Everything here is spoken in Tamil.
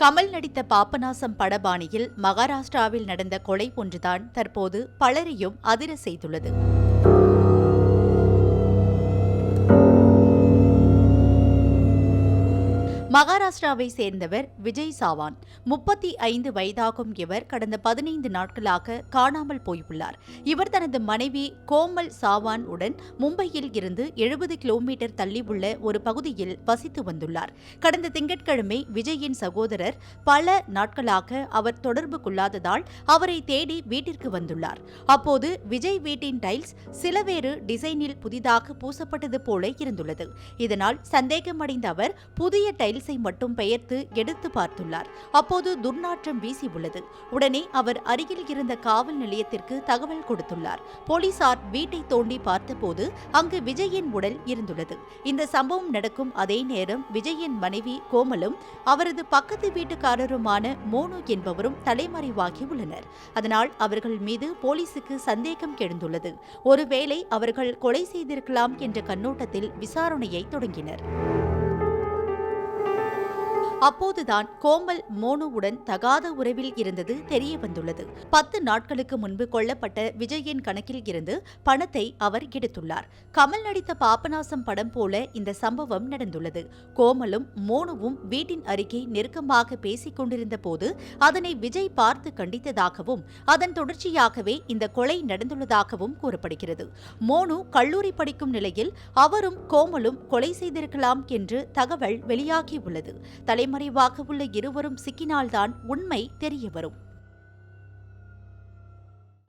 கமல் நடித்த பாபநாசம் படபாணியில் மகாராஷ்டிராவில் நடந்த கொலை ஒன்றுதான் தற்போது பலரையும் அதிர செய்துள்ளது. மகாராஷ்டிராவை சேர்ந்தவர் விஜய் சாவான் முப்பத்தி ஐந்து வயதாகும் இவர் கடந்த பதினைந்து நாட்களாக காணாமல் போயுள்ளார். இவர் தனது மனைவி கோமல் சாவான் உடன் மும்பையில் இருந்து எழுபது கிலோமீட்டர் தள்ளி உள்ள ஒரு பகுதியில் வசித்து வந்துள்ளார். கடந்த திங்கட்கிழமை விஜயின் சகோதரர் பல நாட்களாக அவர் தொடர்பு கொள்ளாததால் அவரை தேடி வீட்டிற்கு வந்துள்ளார். அப்போது விஜய் வீட்டின் டைல்ஸ் சில வேறு டிசைனில் புதிதாக பூசப்பட்டது போல இருந்துள்ளது. இதனால் சந்தேகமடைந்த அவர் புதிய டைல்ஸ் மட்டும் பெயர்த்து எடுத்து பார்த்துள்ளார். அப்போது துர்நாற்றம் வீசி உள்ளது உடனே அவர் அருகில் இருந்த காவல் நிலையத்திற்கு தகவல் கொடுத்துள்ளார். போலீசார் வீட்டை தோண்டி பார்த்தபோது அங்கு விஜயின் உடல் இருந்துள்ளது. இந்த சம்பவம் நடக்கும் அதே நேரம் விஜயின் மனைவி கோமலும் அவரது பக்கத்து வீட்டுக்காரருமான மோனு என்பவரும் தலைமறைவாகி உள்ளனர். அதனால் அவர்கள் மீது போலீசுக்கு சந்தேகம் எழுந்துள்ளது. ஒருவேளை அவர்கள் கொலை செய்திருக்கலாம் என்ற கண்ணோட்டத்தில் விசாரணையை தொடங்கினர். அப்போதுதான் கோமல் மோனுவுடன் தகாத உறவில் இருந்தது தெரிய வந்துள்ளது பத்து நாட்களுக்கு முன்பு கொல்லப்பட்ட விஜயின் கணக்கில் இருந்து பணத்தை அவர் எடுத்துள்ளார். கமல் நடித்த பாபநாசம் படம் போல இந்த சம்பவம் நடந்துள்ளது. கோமலும் மோனுவும் வீட்டின் அருகே நெருக்கமாக பேசிக் கொண்டிருந்த போது அதனை விஜய் பார்த்து கண்டித்ததாகவும் அதன் தொடர்ச்சியாகவே இந்த கொலை நடந்துள்ளதாகவும் கூறப்படுகிறது. மோனு கல்லூரி படிக்கும் நிலையில் அவரும் கோமலும் கொலை செய்திருக்கலாம் என்று தகவல் வெளியாகியுள்ளது. தலைமை தலைமறைவாக உள்ள இருவரும் சிக்கினால்தான் உண்மை தெரியவரும்.